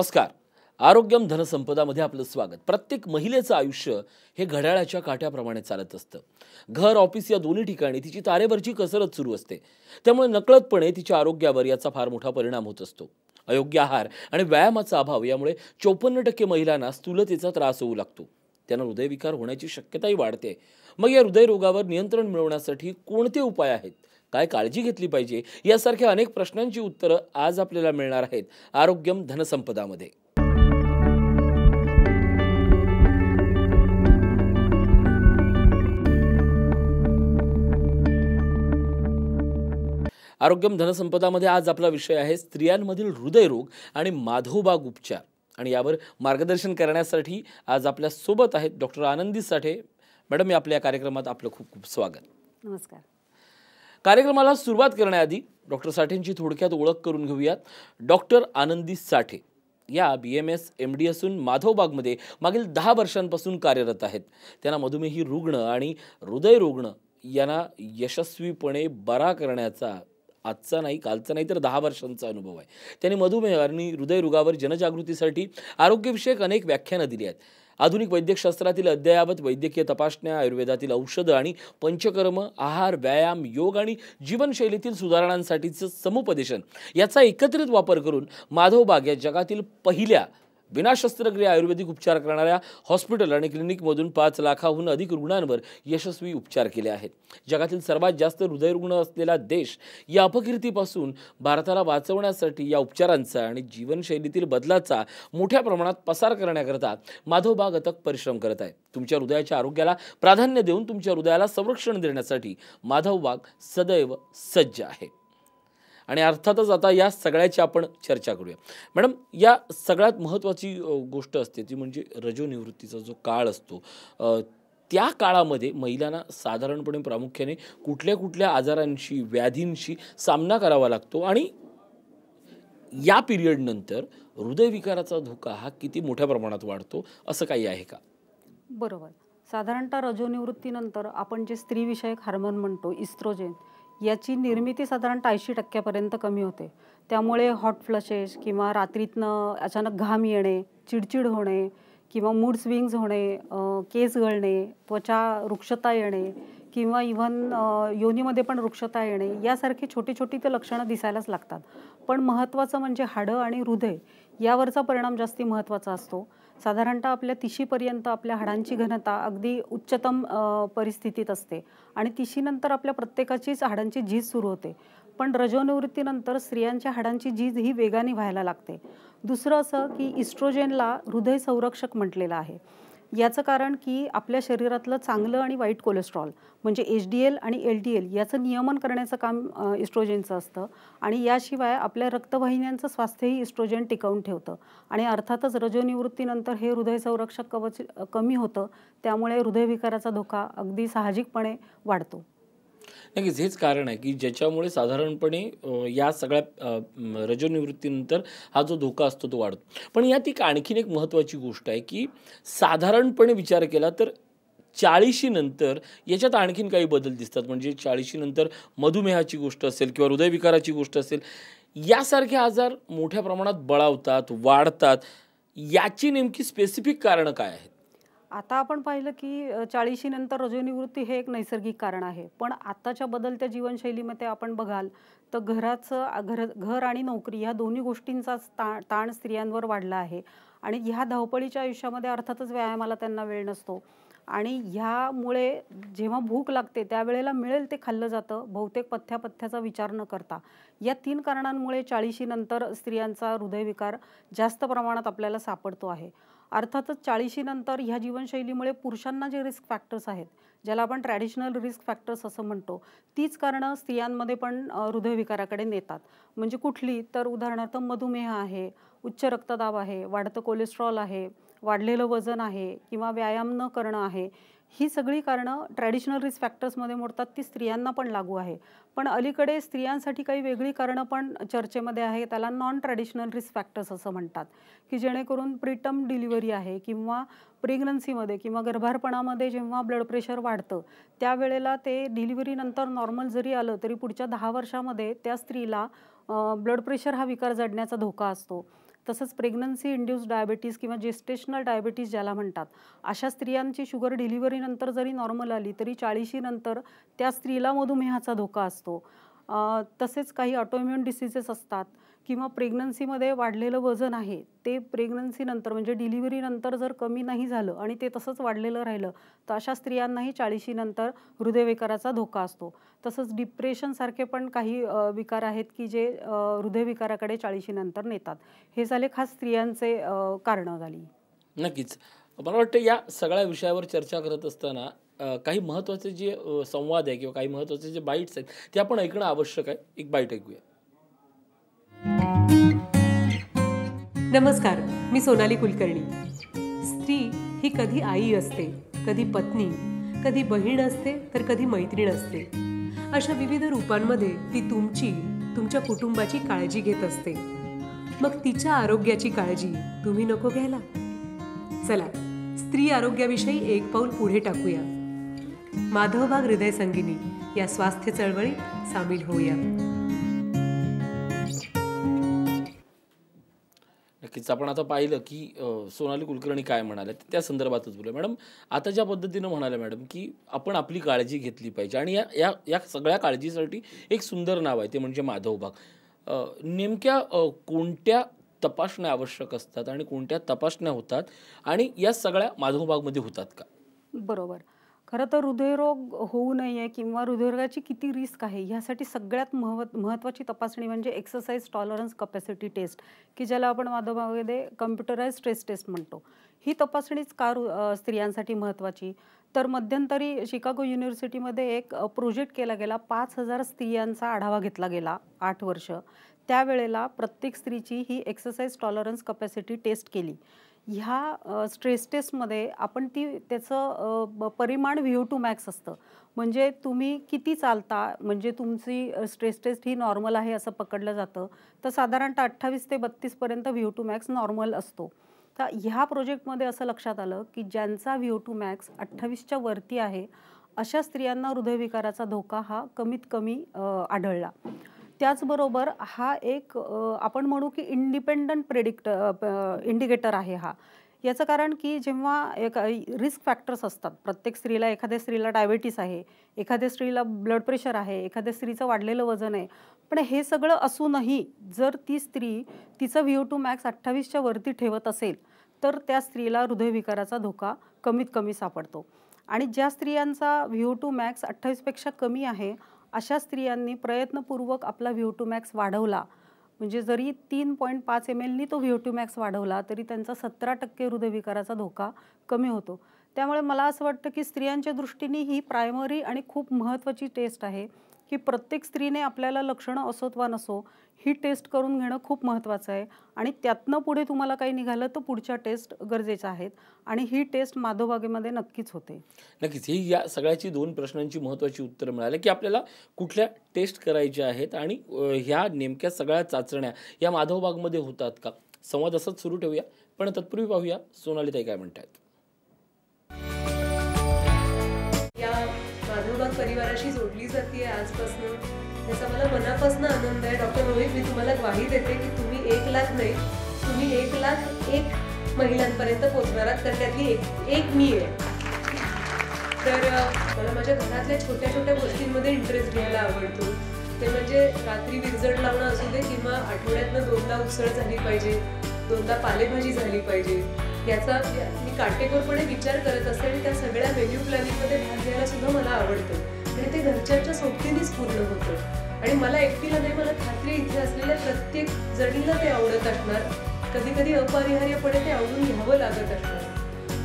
नमस्कार. आरोग्यम धनसंपदामध्ये आपलं स्वागत. प्रत्येक महिलेचं आयुष्य हे घड्याळाच्या काट्याप्रमाणे चालत असतं. घर ऑफिस या दोन्ही ठिकाणी तिची तारेवरची कसरत सुरू असते. त्यामुळे नकळतपणे तिच्या आरोग्यावर याचा फार मोठा परिणाम होत असतो. अयोग्य आहार आणि व्यायामाचा अभाव यामुळे चोपन्न टक्के महिलांना स्थूलतेचा त्रास होऊ लागतो. त्यांना हृदयविकार होण्याची शक्यताही वाढते. मग या हृदयरोगावर नियंत्रण मिळवण्यासाठी कोणते उपाय आहेत? काय काळजी घेतली पाहिजे? यासारख्या अनेक प्रश्नांची उत्तरं आज आपल्याला मिळणार आहेत. आरोग्यम धनसंपदामध्ये. आरोग्यम धनसंपदामध्ये आज आपला विषय आहे स्त्रियांमधील हृदयरोग आणि माधवबाग उपचार. आणि यावर मार्गदर्शन करण्यासाठी आज आपल्यासोबत आहेत डॉक्टर आनंदी साठे. मॅडम या आपल्या कार्यक्रमात आपलं खूप खूप स्वागत. नमस्कार. कार्यक्रमाला सुरुवात करण्याआधी डॉक्टर साठेंची थोडक्यात ओळख करून घेऊयात. डॉक्टर आनंदी साठे या B M S M D असून माधवबागमध्ये मागील दहा वर्षांपासून कार्यरत आहेत. त्यांना मधुमेही रुग्ण आणि हृदयरुग्ण यांना यशस्वीपणे बरा करण्याचा आजचा नाही कालचा नाही तर दहा वर्षांचा अनुभव आहे. त्यांनी मधुमेह आणि हृदयरोगावर जनजागृतीसाठी आरोग्यविषयक अनेक व्याख्यानं दिली आहेत. आधुनिक वैद्यकशास्त्रातील अद्ययावत वैद्यकीय तपासण्या आयुर्वेदातील औषधं आणि पंचकर्म आहार व्यायाम योग आणि जीवनशैलीतील सुधारणांसाठीचं समुपदेशन याचा एकत्रित वापर करून माधव बाग या जगातील पहिल्या विना शस्त्रक्रिया आयुर्वेदिक उपचार करणाऱ्या हॉस्पिटल आणि क्लिनिकमधून पाच लाखाहून अधिक रुग्णांवर यशस्वी उपचार केले आहेत. जगातील सर्वात जास्त हृदयरुग्ण असलेला देश या अपकीर्तीपासून भारताला वाचवण्यासाठी या उपचारांचा आणि जीवनशैलीतील बदलाचा मोठ्या प्रमाणात पसार करण्याकरता माधव बाग अथक परिश्रम करत आहे तुमच्या हृदयाच्या आरोग्याला प्राधान्य देऊन तुमच्या हृदयाला संरक्षण देण्यासाठी माधव बाग सदैव सज्ज आहे. आणि अर्थातच आता या सगळ्याची आपण चर्चा करूया. मॅडम या सगळ्यात महत्त्वाची गोष्ट असते ती म्हणजे रजोनिवृत्तीचा जो काळ असतो त्या काळामध्ये महिलांना साधारणपणे प्रामुख्याने कुठल्या कुठल्या आजारांशी व्याधींशी सामना करावा लागतो आणि या पिरियडनंतर हृदयविकाराचा धोका हा किती मोठ्या प्रमाणात वाढतो असं काही आहे का? बरोबर. साधारणतः रजोनिवृत्तीनंतर आपण जे स्त्रीविषयक हार्मोन म्हणतो इस्ट्रोजेन याची निर्मिती साधारणतः ऐंशी टक्क्यापर्यंत कमी होते. त्यामुळे हॉट फ्लशेस किंवा रात्रीतनं अचानक घाम येणे चिडचिड होणे किंवा मूड स्विंग्स होणे केस गळणे त्वचा वृक्षता येणे किंवा इव्हन योनीमध्ये पण वृक्षता येणे यासारखी छोटी छोटी ते लक्षणं दिसायलाच लागतात. पण महत्त्वाचं म्हणजे हाडं आणि हृदय यावरचा परिणाम जास्ती महत्त्वाचा असतो. साधारणतः आपल्या तिशीपर्यंत आपल्या हाडांची घनता अगदी उच्चतम परिस्थितीत असते. आणि तिशीनंतर आपल्या प्रत्येकाचीच हाडांची झीज सुरू होते. पण रजोनिवृत्तीनंतर स्त्रियांच्या हाडांची झीज ही वेगाने व्हायला लागते. दुसरं असं की इस्ट्रोजेनला हृदय संरक्षक म्हटलेलं आहे. याचं कारण की आपल्या शरीरातलं चांगलं आणि वाईट कोलेस्ट्रॉल म्हणजे एच डी एल आणि एल डी एल याचं नियमन करण्याचं काम इस्ट्रोजेनचं असतं. आणि याशिवाय आपल्या रक्तवाहिन्यांचं स्वास्थ्यही इस्ट्रोजेन टिकवून ठेवतं. आणि अर्थातच रजोनिवृत्तीनंतर हे हृदय संरक्षक कवच कमी होतं. त्यामुळे हृदयविकाराचा धोका अगदी साहजिकपणे वाढतो. नक्कीच हेच कारण आहे की ज्याच्यामुळे साधारणपणे या सगळ्या रजनिवृत्तीनंतर रजोनिवृत्तीनंतर हा जो धोका असतो तो वाढतो. पण यात एक आणखीन एक महत्त्वाची गोष्ट आहे की साधारणपणे विचार केला तर चाळीशीनंतर याच्यात आणखीन काही बदल दिसतात. म्हणजे चाळीशीनंतर मधुमेहाची गोष्ट असेल किंवा हृदयविकाराची गोष्ट असेल यासारखे आजार मोठ्या प्रमाणात बळावतात वाढतात. याची नेमकी स्पेसिफिक कारणं काय आहेत? आता आपण पाहिलं की चाळीशी चाळीशीनंतर रजोनिवृत्ती हे एक नैसर्गिक कारण आहे. पण आत्ताच्या बदलत्या जीवनशैलीमध्ये आपण बघाल तर घराचं घर घर आणि नोकरी ह्या दोन्ही गोष्टींचा ता ताण स्त्रियांवर वाढला आहे. आणि ह्या धावपळीच्या आयुष्यामध्ये अर्थातच व्यायामाला त्यांना वेळ नसतो. आणि ह्यामुळे जेव्हा भूक लागते त्यावेळेला मिळेल ते खाल्लं जातं बहुतेक पथ्यापथ्याचा विचार न करता. या तीन कारणांमुळे चाळीशीनंतर स्त्रियांचा हृदयविकार जास्त प्रमाणात आपल्याला सापडतो आहे. अर्थातच चाळीशीनंतर ह्या जीवनशैलीमुळे पुरुषांना जे रिस्क फॅक्टर्स आहेत ज्याला आपण ट्रॅडिशनल रिस्क फॅक्टर्स असं म्हणतो तीच कारणं स्त्रियांमध्ये पण हृदयविकाराकडे नेतात. म्हणजे कुठली? तर उदाहरणार्थ मधुमेह आहे उच्च रक्तदाब आहे वाढतं कोलेस्ट्रॉल आहे वाढलेलं वजन आहे किंवा व्यायाम न करणं आहे ही सगळी कारणं ट्रॅडिशनल रिस्क फॅक्टर्समध्ये मोडतात ती स्त्रियांना पण लागू आहे. पण अलीकडे स्त्रियांसाठी काही वेगळी कारणं पण चर्चेमध्ये आहे त्याला नॉन ट्रॅडिशनल रिस्क फॅक्टर्स असं म्हणतात. की जेणेकरून प्रीटम डिलिव्हरी आहे किंवा प्रेग्नन्सीमध्ये किंवा गर्भारपणामध्ये जेव्हा ब्लड प्रेशर वाढतं त्यावेळेला ते डिलिव्हरीनंतर नॉर्मल जरी आलं तरी पुढच्या दहा वर्षामध्ये त्या स्त्रीला ब्लड प्रेशर हा विकार जडण्याचा धोका असतो. तसंच प्रेग्नन्सी इंड्यूस डायबेटीज किंवा जेस्टेशनल डायबेटीज ज्याला म्हणतात अशा स्त्रियांची शुगर डिलिव्हरीनंतर जरी नॉर्मल आली तरी चाळीशीनंतर त्या स्त्रीला मधुमेहाचा धोका असतो. तसेच काही ऑटोइम्युन डिसिजेस असतात. किंवा प्रेग्नन्सीमध्ये वाढलेलं वजन आहे ते प्रेग्नन्सीनंतर म्हणजे डिलिव्हरीनंतर जर कमी नाही झालं आणि ते तसंच वाढलेलं राहिलं तर अशा स्त्रियांनाही चाळीशीनंतर हृदयविकाराचा धोका असतो. तसंच डिप्रेशनसारखे पण काही विकार आहेत की जे हृदयविकाराकडे चाळीशीनंतर नेतात. हे झाले खास स्त्रियांचे कारणं झाली. नक्कीच. मला वाटतं या सगळ्या विषयावर चर्चा करत असताना काही महत्त्वाचे जे संवाद आहे किंवा काही महत्त्वाचे जे बाईट्स आहेत ते आपण ऐकणं आवश्यक आहे. एक बाईट ऐकूया. नमस्कार मी सोनाली कुलकर्णी. स्त्री ही कधी आई असते कधी पत्नी कधी बहीण असते तर कधी मैत्रीण असते. अशा विविध रूपांमध्ये ती तुमची तुमच्या कुटुंबाची काळजी घेत असते. मग तिच्या आरोग्याची काळजी तुम्ही नको घ्यायला. चला स्त्री आरोग्याविषयी एक पाऊल पुढे टाकूया. माधवबाग हृदय संगिनी या स्वास्थ्य चळवळीत सामील होऊया. नक्कीच. आपण आता पाहिलं की सोनाली कुलकर्णी काय म्हणाल्या त्या संदर्भातच बोलूया. मॅडम आता ज्या पद्धतीनं म्हणाल्या मॅडम की आपण आपली काळजी घेतली पाहिजे आणि या या या सगळ्या काळजीसाठी एक सुंदर नाव आहे ते म्हणजे माधव बाग नेमक्या कोणत्या तपासण्या आवश्यक असतात आणि कोणत्या तपासण्या होतात आणि या सगळ्या माधवबागमध्ये होतात का? बरोबर. खरं तर हृदयरोग होऊ नये किंवा हृदयरोगाची किती रिस्क आहे ह्यासाठी सगळ्यात महव महत्त्वाची तपासणी म्हणजे एक्सरसाइज टॉलरन्स कपॅसिटी टेस्ट की ज्याला आपण माधवबागमध्ये कम्प्युटराइज स्ट्रेस टेस्ट म्हणतो. ही तपासणीच का रु- स्त्रियांसाठी महत्त्वाची तर मध्यंतरी शिकागो युनिव्हर्सिटीमध्ये एक प्रोजेक्ट केला गेला. पाच हजार स्त्रियांचा आढावा घेतला गेला आठ वर्ष. त्यावेळेला प्रत्येक स्त्रीची ही एक्सरसाइज टॉलरन्स कपॅसिटी टेस्ट केली. ह्या स्ट्रेस टेस्टमध्ये आपण ती त्याचं परिमाण व्ह्यू टू मॅक्स असतं. म्हणजे तुम्ही किती चालता म्हणजे तुमची स्ट्रेस टेस्ट ही नॉर्मल आहे असं पकडलं जातं. तर साधारणतः अठ्ठावीस ते बत्तीसपर्यंत व्ह्यू टू मॅक्स नॉर्मल असतो. तर ह्या प्रोजेक्टमध्ये असं लक्षात आलं की ज्यांचा व्ह्यू टू मॅक्स अठ्ठावीसच्या वरती आहे अशा स्त्रियांना हृदयविकाराचा धोका हा कमीत कमी आढळला. त्याचबरोबर हा एक आपण म्हणू की इंडिपेंडंट प्रेडिक्ट इंडिकेटर आहे हा. याचं कारण की जेव्हा एक रिस्क फॅक्टर्स असतात प्रत्येक स्त्रीला एखाद्या स्त्रीला डायबिटीस आहे एखाद्या स्त्रीला ब्लड प्रेशर आहे एखाद्या स्त्रीचं वाढलेलं वजन आहे पण हे सगळं असूनही जर ती स्त्री तिचं व्ह्यू टू मॅक्स अठ्ठावीसच्या वरती ठेवत असेल तर त्या स्त्रीला हृदयविकाराचा धोका कमीत कमी सापडतो. आणि ज्या स्त्रियांचा व्ह्यू टू मॅक्स अठ्ठावीसपेक्षा कमी आहे अशा स्त्रियांनी प्रयत्नपूर्वक आपला व्ह्यू टू मॅक्स वाढवला. म्हणजे जरी तीन पॉईंट पाच एम एलनी तो व्ह्यू टू मॅक्स वाढवला तरी त्यांचा सतरा टक्के हृदयविकाराचा धोका कमी होतो. त्यामुळे मला असं वाटतं की स्त्रियांच्या दृष्टीने ही प्रायमरी आणि खूप महत्त्वाची टेस्ट आहे. की प्रत्येक स्त्रीने आपल्याला लक्षणं असोत वा नसो ही टेस्ट करून घेणं खूप महत्त्वाचं आहे. आणि त्यातनं पुढे तुम्हाला काही निघालं तर पुढच्या टेस्ट गरजेच्या आहेत. आणि ही टेस्ट माधवबागेमध्ये नक्कीच होते. नक्कीच. ही या सगळ्याची दोन प्रश्नांची महत्त्वाची उत्तरं मिळाली की आपल्याला कुठल्या टेस्ट करायच्या आहेत आणि ह्या नेमक्या सगळ्या चाचण्या या माधवबागमध्ये होतात का? संवाद असंच सुरू ठेवूया. पण तत्पूर्वी पाहूया. सोनाली ताई काय माधवबाग परिवाराशी जोडली जाते आजपासून. त्याचा मला मनापासून आनंद आहे. डॉक्टर रोहित मी तुम्हाला ग्वाही देते की तुम्ही एक लाख नाही तुम्ही एक लाख एक महिलांपर्यंत पोहोचणार आहात. तर त्यातली एक एक मी आहे. तर मला माझ्या घरातल्या छोट्या छोट्या गोष्टींमध्ये इंटरेस्ट घ्यायला आवडतो. ते म्हणजे रात्री विरजण लावणं असू दे किंवा आठवड्यातनं दोनदा उसळ झाली पाहिजे दोनदा पालेभाजी झाली पाहिजे. याचा मी काटेकोरपणे विचार करत असते आणि त्या सगळ्या मेन्यू प्लॅनिंगमध्ये भाग घ्यायला सुद्धा मला आवडतं. आणि म्हणजे ते घरच्यांच्या सोबतीनेच पूर्ण होतं. आणि मला एकटीला नाही मला खात्री इथे असलेल्या प्रत्येक जणीला ते आवडत असणार. कधी कधी अपरिहार्यपणे ते आवडून घ्यावं लागत असणार.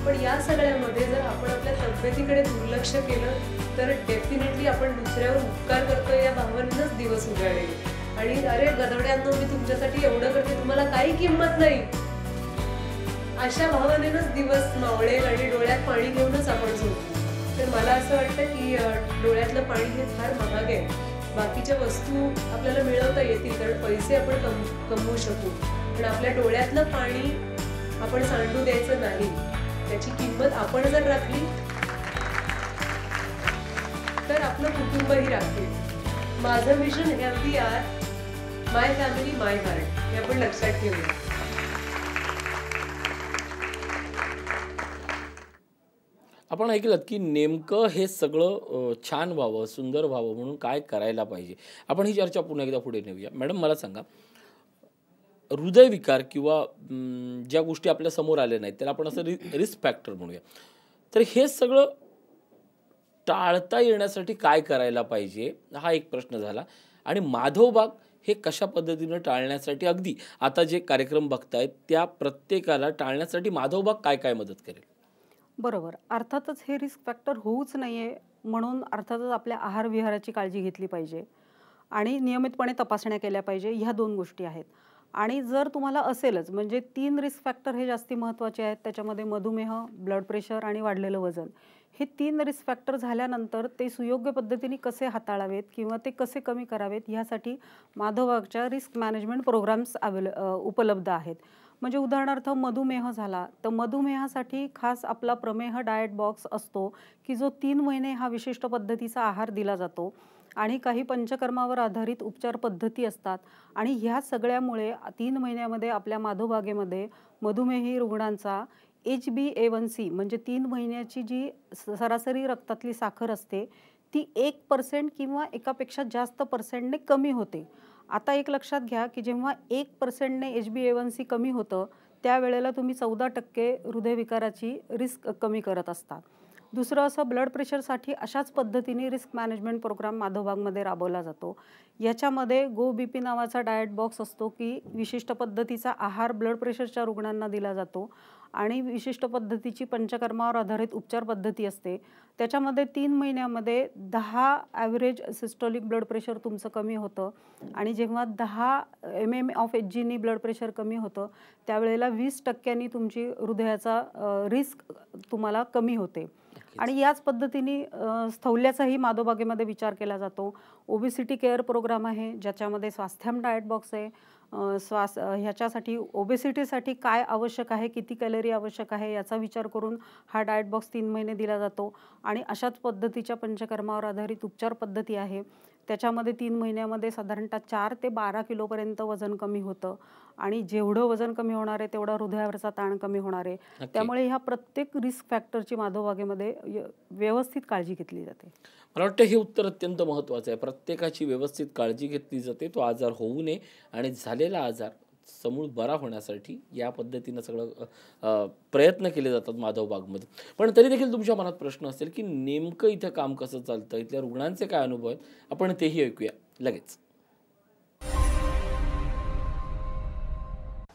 पण या सगळ्यामध्ये जर आपण आपल्या तब्येतीकडे दुर्लक्ष केलं तर डेफिनेटली आपण दुसऱ्यावर उपकार करतो या भावनेनंच दिवस उजाडेल आणि अरे गदवड्यांना मी तुमच्यासाठी एवढं करते तुम्हाला काही किंमत नाही. अशा भावनेनंच दिवस मावळेल आणि डोळ्यात पाणी घेऊनच आपण झोपू. तर मला असं वाटतं की डोळ्यातलं पाणी हे फार महाग आहे. बाकीच्या वस्तू आपल्याला मिळवता येतील कारण पैसे आपण कम कमवू शकू. पण आपल्या डोळ्यातलं पाणी आपण सांडू द्यायचं नाही. त्याची किंमत आपण जर राखली तर आपलं कुटुंबही राखेल. माझं mission healthy are my family my heart हे आपण लक्षात ठेवूया. आपण ऐकलं की नेमकं हे सगळं छान व्हावं सुंदर व्हावं म्हणून काय करायला पाहिजे? आपण ही चर्चा पुन्हा एकदा पुढे नेऊया. मॅडम मला सांगा हृदयविकार किंवा ज्या गोष्टी आपल्यासमोर आल्या नाहीत त्याला आपण असं रि रिस्क फॅक्टर म्हणूया. तर हे सगळं टाळता येण्यासाठी काय करायला पाहिजे? हा एक प्रश्न झाला. आणि माधवबाग हे कशा पद्धतीनं टाळण्यासाठी? अगदी आता जे कार्यक्रम बघतायत त्या प्रत्येकाला टाळण्यासाठी माधवबाग काय काय मदत करेल? बरोबर. अर्थातच हे रिस्क फॅक्टर होऊच नाहीये म्हणून अर्थातच आपल्या आहार विहाराची काळजी घेतली पाहिजे आणि नियमितपणे तपासण्या केल्या पाहिजे ह्या दोन गोष्टी आहेत. आणि जर तुम्हाला असेलच म्हणजे तीन रिस्क फॅक्टर हे जास्ती महत्त्वाचे आहेत त्याच्यामध्ये मधुमेह ब्लड प्रेशर आणि वाढलेलं वजन. हे तीन रिस्क फॅक्टर झाल्यानंतर ते सुयोग्य पद्धतीने कसे हाताळावेत किंवा ते कसे कमी करावेत ह्यासाठी माधवबागच्या रिस्क मॅनेजमेंट प्रोग्राम्स अवेले उपलब्ध आहेत. म्हणजे उदाहरणार्थ मधुमेह झाला तर मधुमेहासाठी खास आपला प्रमेह डाएट बॉक्स असतो की जो तीन महिने हा विशिष्ट पद्धतीचा आहार दिला जातो आणि काही पंचकर्मावर आधारित उपचार पद्धती असतात. आणि ह्या सगळ्यामुळे तीन महिन्यामध्ये आपल्या माधोबागेमध्ये मधुमेही रुग्णांचा H B A one C म्हणजे तीन महिन्याची जी स- सरासरी रक्तातली साखर असते ती एक पर्सेंट किंवा एकापेक्षा जास्त पर्सेंटने कमी होते. आता एक लक्षात घ्या की जेव्हा एक पर्सेंटने H B A one C कमी होतं त्यावेळेला तुम्ही चौदा टक्के हृदयविकाराची रिस्क कमी करत असता. दुसरं असं ब्लड प्रेशरसाठी अशाच पद्धतीने रिस्क मॅनेजमेंट प्रोग्राम माधवबागमध्ये राबवला जातो. याच्यामध्ये गो बी पी नावाचा डाएट बॉक्स असतो की विशिष्ट पद्धतीचा आहार ब्लड प्रेशरच्या रुग्णांना दिला जातो. आणि विशिष्ट पद्धतीची पंचकर्मावर आधारित उपचार पद्धती असते. त्याच्यामध्ये तीन महिन्यामध्ये दहा ॲव्हरेज सिस्टोलिक ब्लड प्रेशर तुमचं कमी होतं आणि जेव्हा दहा M M of H G blood pressure कमी होतं त्यावेळेला वीस टक्क्यांनी तुमची हृदयाचा रिस्क तुम्हाला कमी होते. आणि याच पद्धतीने स्थौल्याचाही माधोबागेमध्ये विचार केला जातो. ओबेसिटी केअर प्रोग्राम आहे ज्याच्यामध्ये स्वास्थ्यम डाएट बॉक्स आहे. श्वास ह्याच्यासाठी ओबेसिटीसाठी काय आवश्यक आहे? किती कॅलरी आवश्यक आहे? याचा विचार करून हा डाएट बॉक्स तीन महिने दिला जातो. आणि अशाच पद्धतीच्या पंचकर्मावर आधारित उपचार पद्धती आहे. त्याच्यामध्ये तीन महिन्यामध्ये साधारणतः चार ते बारा किलोपर्यंत वजन कमी होतं. आणि जेवढं वजन कमी होणार आहे तेवढा हृदयावरचा ताण कमी होणार आहे. नक्की. त्यामुळे ह्या प्रत्येक रिस्क फॅक्टरची माधवबागेमध्ये व्यवस्थित काळजी घेतली जाते. मला वाटतं हे उत्तर अत्यंत महत्त्वाचं आहे. प्रत्येकाची व्यवस्थित काळजी घेतली जाते. तो आजार होऊ नये आणि झालेला आजार समूळ बरा होण्यासाठी या पद्धतीनं सगळं प्रयत्न केले जातात माधव बागमध्ये. पण तरी देखील तुमच्या मनात प्रश्न असेल की नेमकं इथं काम कसं चालतं? इथल्या रुग्णांचे काय अनुभव आहेत? आपण तेही ऐकूया. लगेच.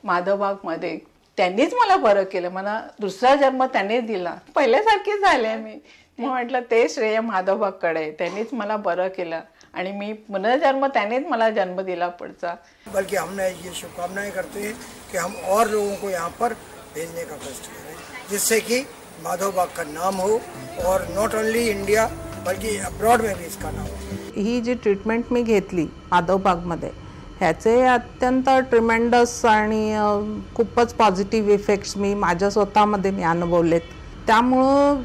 माधवबागमध्ये त्यांनीच मला बरं केलं. मला दुसरा जन्म त्यांनीच दिला. पहिल्यासारखीच झाले मी. म्हटलं ते श्रेय माधवबागकडे त्यांनीच मला बरं केलं. आणि मी पुनर्जन्म त्यांनीच मला जन्म दिला पुढचा. बल्कि हमने ये शुभकामनाएं करते हैं कि हम और लोगों को यहाँ पर भेजने का कष्ट करें जिससे कि माधव बाग का नाम हो और नॉट ओनली इंडिया बल्कि अब्रॉड में भी इसका नाम हो। ही जी ट्रीटमेंट मी घेतली माधवबागमध्ये ह्याचे अत्यंत ट्रिमेंडस आणि खूपच पॉझिटिव्ह इफेक्ट्स मी माझ्या स्वतःमध्ये मी अनुभवलेत. त्यामुळं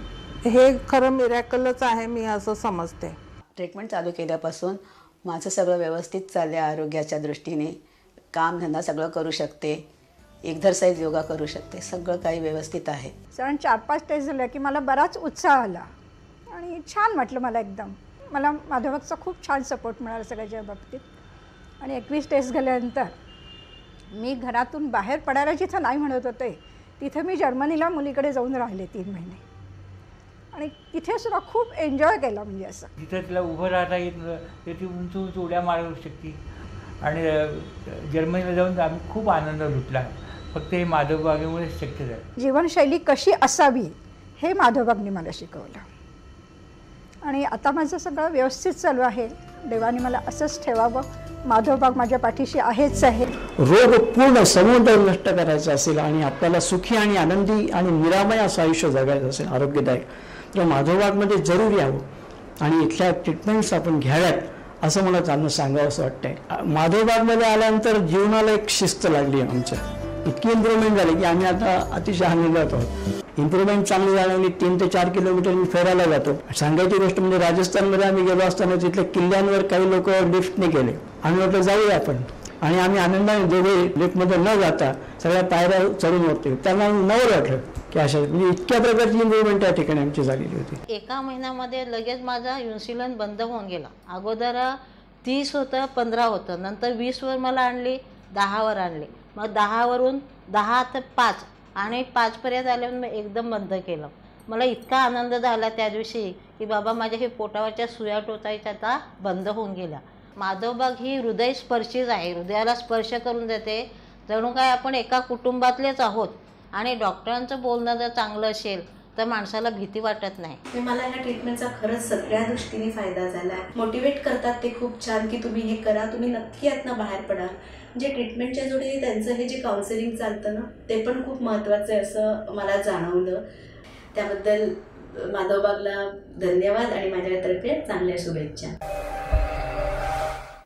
हे खरं मिरॅकलच आहे मी असं समजते. ट्रीटमेंट चालू केल्यापासून माझं सगळं व्यवस्थित चाललं आहे आरोग्याच्या दृष्टीने. कामधंदा सगळं करू शकते. एक्झरसाईज योगा करू शकते. सगळं काही व्यवस्थित आहे. साधारण चार पाच टेस्ट झाल्या की मला बराच उत्साह आला. आणि छान वाटलं मला एकदम. मला माधवकचा खूप छान सपोर्ट मिळाला सगळ्याच्या बाबतीत. आणि एकवीस टेस्ट झाल्यानंतर मी घरातून बाहेर पडायला जिथं नाही म्हणत होते तिथं मी जर्मनीला मुलीकडे जाऊन राहिले तीन महिने. आणि तिथे सुद्धा खूप एन्जॉय केला म्हणजे असं. जिथं तिला उभं राहता येत नव्हतं तर ती उंच उंच उड्या मारू शकते. आणि जर्मनीला जाऊन आम्ही खूप आनंद लुटला. फक्त हे माधव बागेमुळे शक्य झालं. जीवनशैली कशी असावी हे माधवबागने मला शिकवलं. आणि आता माझं सगळं व्यवस्थित चालू आहे. देवाने मला असंच ठेवावं. माधवबाग माझ्या पाठीशी आहेच आहे. रोग पूर्ण समुद्र नष्ट करायचा असेल आणि आपल्याला सुखी आणि आनंदी आणि निरामय असं आयुष्य जगायचं असेल आरोग्यदायक. तर माधवबागमध्ये जरूर यावं आणि इथल्या ट्रीटमेंट्स आपण घ्याव्यात असं मला त्यांना सांगावं असं वाटतंय. माधवबागमध्ये आल्यानंतर जीवनाला एक शिस्त लागली आमच्या. इतकी इम्प्रुव्हमेंट झाली की आम्ही आता अतिशय आनंदात आहोत. इम्प्रुव्हमेंट चांगली झाल्याने तीन ते चार किलोमीटर मी फिरायला जातो. सांगायची गोष्ट म्हणजे राजस्थानमध्ये आम्ही गेलो असताना तिथल्या किल्ल्यांवर काही लोक लिफ्टने गेले. आम्ही म्हटलं जाऊया आपण. आणि आम्ही आनंदाने दोघे लिफ्टमध्ये न जाता सगळ्या पायऱ्या चढून होते त्यांना नवल वाटलं. की अशा म्हणजे इतक्या प्रकारची इन्व्हॉल्वमेंट त्या ठिकाणी आमची झालेली होती. एका महिन्यामध्ये लगेच माझा इन्सुलिन बंद होऊन गेला. अगोदर तीस होतं पंधरा होतं. नंतर वीसवर मला आणली दहावर आणली. मग दहावरून दहा ते पाच आणि पाचपर्यंत आल्यावर मी एकदम बंद केलं. मला इतका आनंद झाला त्या दिवशी की बाबा माझ्या हे पोटावरच्या सुया टोचायच्या आता बंद होऊन गेल्या. माधवबाग ही हृदयस्पर्शीच आहे. हृदयाला स्पर्श करून देते. जणू काय आपण एका कुटुंबातलेच आहोत. आणि डॉक्टरांचं बोलणं जर चांगलं असेल तर माणसाला भीती वाटत नाही. मला या ट्रीटमेंटचा खरंच सगळ्या दृष्टीने फायदा झाला आहे मोटिवेट करतात ते खूप छान की तुम्ही हे करा तुम्ही नक्की यातनं बाहेर पडाल. म्हणजे ट्रीटमेंटच्या जोडी त्यांचं हे जे काउन्सिलिंग चालतं ना ते पण खूप महत्त्वाचं आहे असं मला जाणवलं. त्याबद्दल माधवबागला धन्यवाद आणि माझ्यातर्फे चांगल्या शुभेच्छा.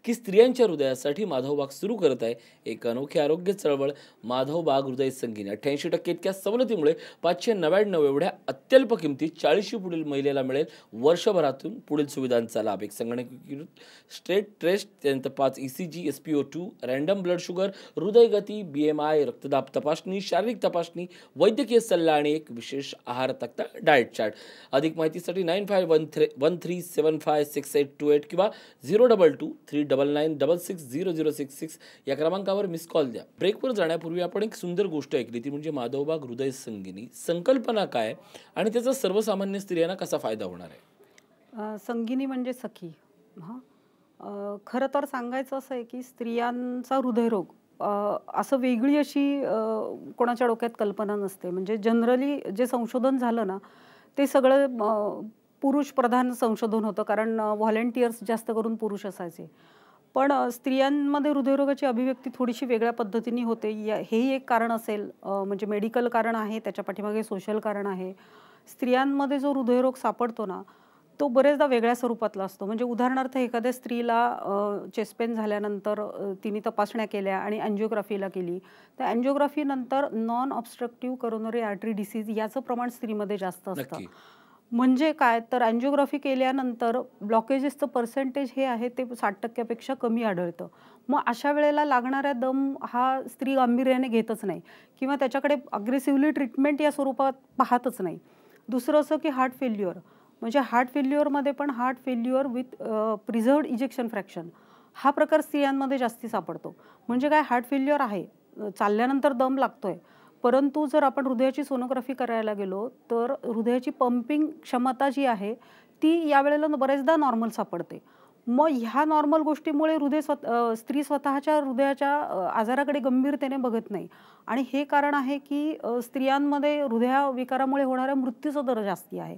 की स्त्रियांच्या हृदयासाठी माधवबाग सुरू करत आहे. एक अनोखी आरोग्य चळवळ माधवबाग हृदय संगीने अठ्ठ्याऐंशी टक्के इतक्या सवलतीमुळे पाचशे नव्याण्णव एवढ्या अत्यल्प किमतीत चाळीसशे पुढील महिलेला मिळेल. वर्षभरातून पुढील सुविधांचा लाभ. एक संगणकीकृत स्ट्रेट ट्रेस्ट त्यानंतर पाच E C G S P O two random blood sugar हृदयगती B M I रक्तदाब तपासणी शारीरिक तपासणी वैद्यकीय सल्ला आणि एक विशेष आहार तक्ता डाएट चार्ट अधिक माहितीसाठी nine five one three one three seven five six eight two eight किंवा zero double two three double double nine double six zero zero six six या क्रमांकावर मिस कॉल द्या. ब्रेकवर जाण्यापूर्वी आपण एक सुंदर गोष्ट ऐकली ती म्हणजे माधवबाग हृदय संगिनी. संकल्पना काय आणि त्याचा सर्वसामान्य स्त्रियांना कसा फायदा होणार आहे? संगिनी म्हणजे सखी. हां? खरं तर सांगायचं असं आहे की स्त्रियांचा हृदयरोग असं वेगळी अशी कोणाच्या डोक्यात कल्पना नसते. म्हणजे जनरली जे संशोधन झालं ना ते सगळं पुरुष प्रधान संशोधन होतं. कारण व्हॉलेंटियर्स जास्त करून पुरुष असायचे. पण स्त्रियांमध्ये हृदयरोगाची अभिव्यक्ती थोडीशी वेगळ्या पद्धतीने होते. या हेही एक कारण असेल. म्हणजे मेडिकल कारण आहे त्याच्या पाठीमागे सोशल कारण आहे. स्त्रियांमध्ये जो हृदयरोग सापडतो ना तो बरेचदा वेगळ्या स्वरूपातला असतो. म्हणजे उदाहरणार्थ एखाद्या स्त्रीला चेस्पेन झाल्यानंतर तिने तपासण्या केल्या आणि अँजिओग्राफीला केली. तर अँजिओग्राफीनंतर non obstructive coronary artery disease याचं प्रमाण स्त्रीमध्ये जास्त असतं. म्हणजे काय? तर अँजिओग्राफी केल्यानंतर ब्लॉकेजेसचं पर्सेंटेज हे आहे ते साठ टक्क्यापेक्षा कमी आढळतं. मग अशा वेळेला लागणाऱ्या दम हा स्त्री गांभीर्याने घेतच नाही किंवा त्याच्याकडे अग्रेसिव्हली ट्रीटमेंट या स्वरूपात पाहतच नाही. दुसरं असं की हार्ट फेल्युअर म्हणजे हार्ट फेल्युअरमध्ये पण heart failure with preserved ejection fraction हा प्रकार स्त्रियांमध्ये जास्ती सापडतो. म्हणजे काय? हार्ट फेल्युअर आहे. चालल्यानंतर दम लागतोय. परंतु जर आपण हृदयाची सोनोग्राफी करायला गेलो तर हृदयाची पंपिंग क्षमता जी आहे ती यावेळेला बरेचदा नॉर्मल सापडते. मग ह्या नॉर्मल गोष्टीमुळे हृदय स्वत स्त्री स्वतःच्या हृदयाच्या आजाराकडे गंभीरतेने बघत नाही. आणि हे कारण आहे की स्त्रियांमध्ये हृदयविकारामुळे होणाऱ्या मृत्यूचा दर जास्ती आहे.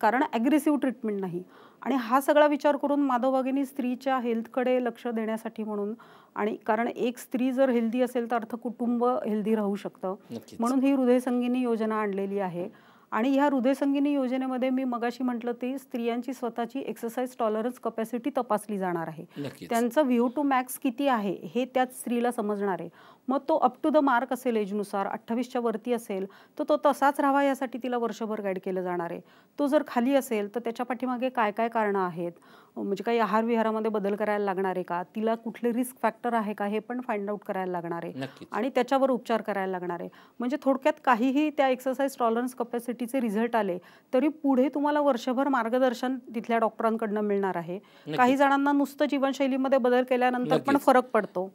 कारण ॲग्रेसिव्ह ट्रीटमेंट नाही. आणि हा सगळा विचार करून माधवबागेनी स्त्रीच्या हेल्थकडे लक्ष देण्यासाठी म्हणून आणि कारण एक स्त्री जर हेल्दी असेल तर अर्थ कुटुंब हेल्दी राहू शकतं. म्हणून ही हृदयसंगिनी योजना आणलेली आहे. आणि ह्या हृदयसंगिनी योजनेमध्ये मी मगाशी म्हटलं ती स्त्रियांची स्वतःची एक्सरसाइज टॉलरन्स कपॅसिटी तपासली जाणार आहे. त्यांचं व्ह्यू टू मॅक्स किती आहे हे त्याच स्त्रीला समजणार आहे. मग तो अप टू द मार्क असेल एजनुसार अठ्ठावीसच्या वरती असेल तर तो तसाच राहावा यासाठी तिला वर्षभर गाईड केलं जाणार आहे. तो जर खाली असेल तर त्याच्या पाठीमागे काय काय कारणं आहेत? म्हणजे काही आहार विहारामध्ये बदल करायला लागणार आहे का? तिला कुठले रिस्क फॅक्टर आहे का? हे पण फाइंड आउट करायला लागणार आहे. आणि त्याच्यावर उपचार करायला लागणार आहे. म्हणजे थोडक्यात काहीही त्या एक्सरसाइज टॉलरन्स कपॅसिटीचे रिझल्ट आले तरी पुढे तुम्हाला वर्षभर मार्गदर्शन तिथल्या डॉक्टरांकडनं मिळणार आहे. काही जणांना नुसतं जीवनशैलीमध्ये बदल केल्यानंतर पण. फरक पडतो.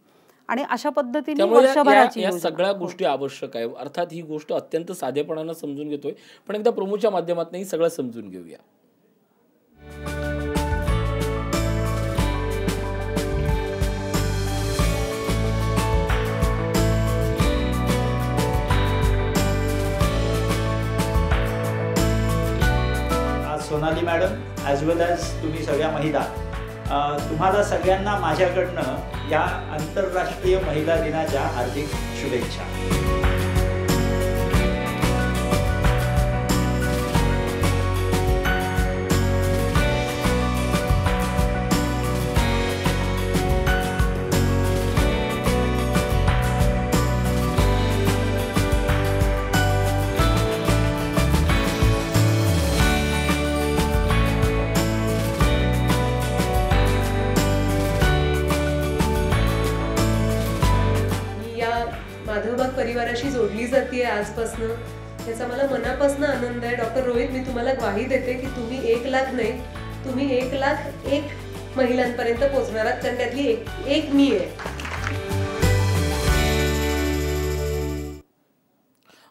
आणि अशा पद्धतीने वर्षभराची या. सगळ्या हो. गोष्टी आवश्यक आहे. अर्थात ही गोष्ट अत्यंत साधेपणानं समजून घेतोय. पण एकदा प्रमोच्या माध्यमातून सगळं समजून घेऊया. Sonali madam as well as तुम्ही सगळ्या महिला तुम्हाला सगळ्यांना माझ्याकडनं या आंतरराष्ट्रीय महिला दिनाच्या हार्दिक शुभेच्छा. मी आहे आजपासनं. त्याचा मला मनापासून आनंद आहे. डॉक्टर रोहित मी तुम्हाला ग्वाही देते की तुम्ही एक लाख नाही तुम्ही एक लाख एक महिलांपर्यंत पोहोचणार आहात. कारण त्यातली एक एक मी आहे.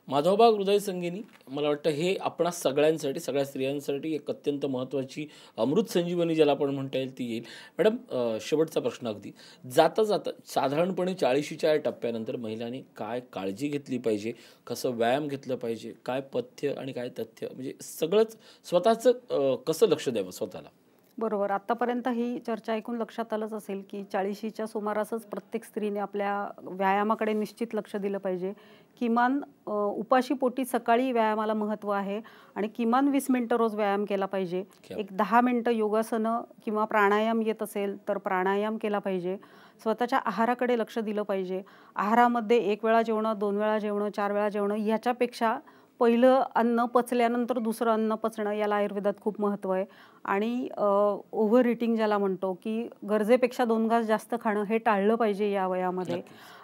माधवबाग हृदय संगिनी मला वाटतं हे आपणा सगळ्यांसाठी सगळ्या स्त्रियांसाठी एक अत्यंत महत्त्वाची अमृत संजीवनी ज्याला आपण म्हणता येईल ती येईल. मॅडम शेवटचा प्रश्न अगदी. जाता जाता साधारणपणे चाळीशीच्या या टप्प्यानंतर महिलांनी काय काळजी घेतली पाहिजे? कसं व्यायाम घेतलं पाहिजे? काय पथ्य आणि काय तथ्य? म्हणजे सगळंच स्वतःचं कसं लक्ष द्यावं स्वतःला? बरोबर. आत्तापर्यंत ही चर्चा ऐकून लक्षात आलंच असेल की चाळीशीच्या सुमारासच प्रत्येक स्त्रीने आपल्या व्यायामाकडे निश्चित लक्ष दिलं पाहिजे. किमान अ, उपाशी पोटी सकाळी व्यायामाला महत्त्व आहे आणि किमान वीस मिनटं रोज व्यायाम केला पाहिजे? एक दहा मिनटं योगासनं किंवा प्राणायाम येत असेल तर प्राणायाम केला पाहिजे. स्वतःच्या आहाराकडे लक्ष दिलं पाहिजे. आहारामध्ये एक वेळा जेवणं दोन वेळा जेवणं चार वेळा जेवणं ह्याच्यापेक्षा पहिलं अन्न पचल्यानंतर दुसरं अन्न पचणं याला आयुर्वेदात खूप महत्त्व आहे. आणि ओव्हर इटिंग ज्याला म्हणतो की गरजेपेक्षा दोन घास जास्त खाणं हे टाळलं पाहिजे या वयामध्ये.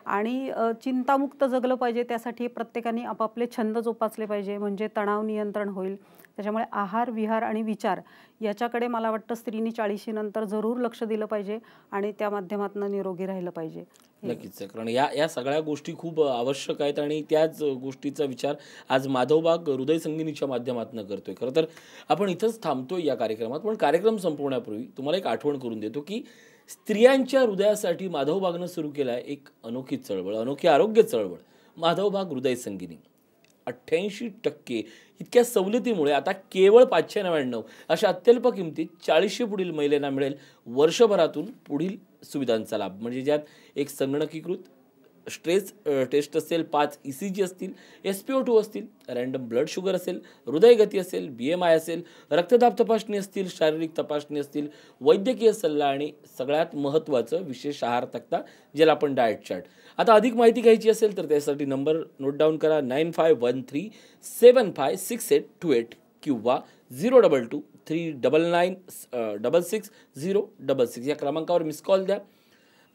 आणि चिंतामुक्त जगलं पाहिजे त्यासाठी प्रत्येकाने आपापले छंद जोपासले पाहिजे. म्हणजे तणाव नियंत्रण होईल. त्याच्यामुळे आहार विहार आणि विचार याच्याकडे मला वाटतं स्त्रीनी चाळीशीनंतर जरूर लक्ष दिलं पाहिजे आणि त्या माध्यमातून निरोगी राहिलं पाहिजे. नक्कीच कारण या या सगळ्या गोष्टी खूप आवश्यक आहेत आणि त्याच गोष्टीचा विचार आज माधवबाग हृदय संगिनीच्या माध्यमातून करतोय. खरं तर आपण इथंच थांबतोय या कार्यक्रमात पण कार्यक्रम संपवण्यापूर्वी तुम्हाला एक आठवण करून देतो की स्त्रियांच्या हृदयासाठी माधवबागनं सुरू केला आहे एक अनोखी चळवळ अनोखी आरोग्य चळवळ माधवबाग हृदय संगिनी. अठ्ठ्याऐंशी टक्के इतक्या सवलतीमुळे आता केवळ पाचशे नव्याण्णव अशा अत्यल्प किमतीत चाळीसशे पुढील महिलांना मिळेल वर्षभरातून पुढील सुविधांचा लाभ. म्हणजे ज्यात एक संगणकीकृत स्ट्रेस टेस्ट असेल पाच ई सी जी असतील एस पी ओ टू असतील रँडम ब्लड शुगर असेल हृदयगती असेल बी एम आय असेल रक्तदाब तपासणी असतील शारीरिक तपासणी असतील वैद्यकीय सल्ला आणि सगळ्यात महत्त्वाचं विशेष आहार तक्ता ज्याला आपण डाएट चार्ट आता अधिक माहिती घ्यायची असेल तर त्यासाठी नंबर नोट डाऊन करा nine five one three seven five six eight two eight किंवा zero double two three double nine double six zero double six या क्रमांकावर मिस कॉल द्या.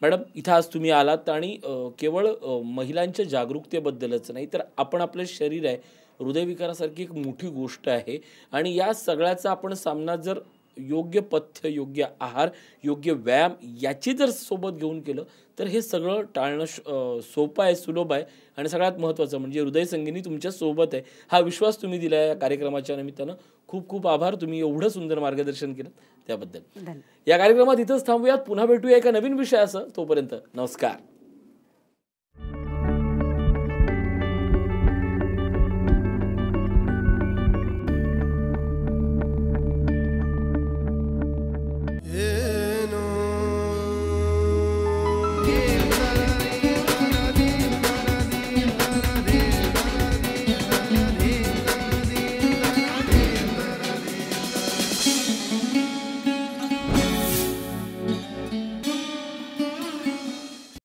मॅडम इथं आज तुम्ही आलात आणि केवळ महिलांच्या जागरूकतेबद्दलच नाही तर आपण आपलं शरीर आहे हृदयविकारासारखी एक मोठी गोष्ट आहे आणि या सगळ्याचा आपण सामना जर योग्य पथ्य योग्य आहार योग्य व्यायाम याची जर सोबत घेऊन केलं तर हे सगळं टाळणं सोपं आहे सुलभ आहे आणि सगळ्यात महत्त्वाचं म्हणजे हृदय संगिनी तुमच्यासोबत आहे. हा विश्वास तुम्ही दिला या कार्यक्रमाच्या निमित्तानं. खूप खूप आभार. तुम्ही एवढं सुंदर मार्गदर्शन केलं त्याबद्दल. या कार्यक्रमात इथंच थांबूयात. पुन्हा भेटूया एका नवीन विषयासह. तोपर्यंत नमस्कार.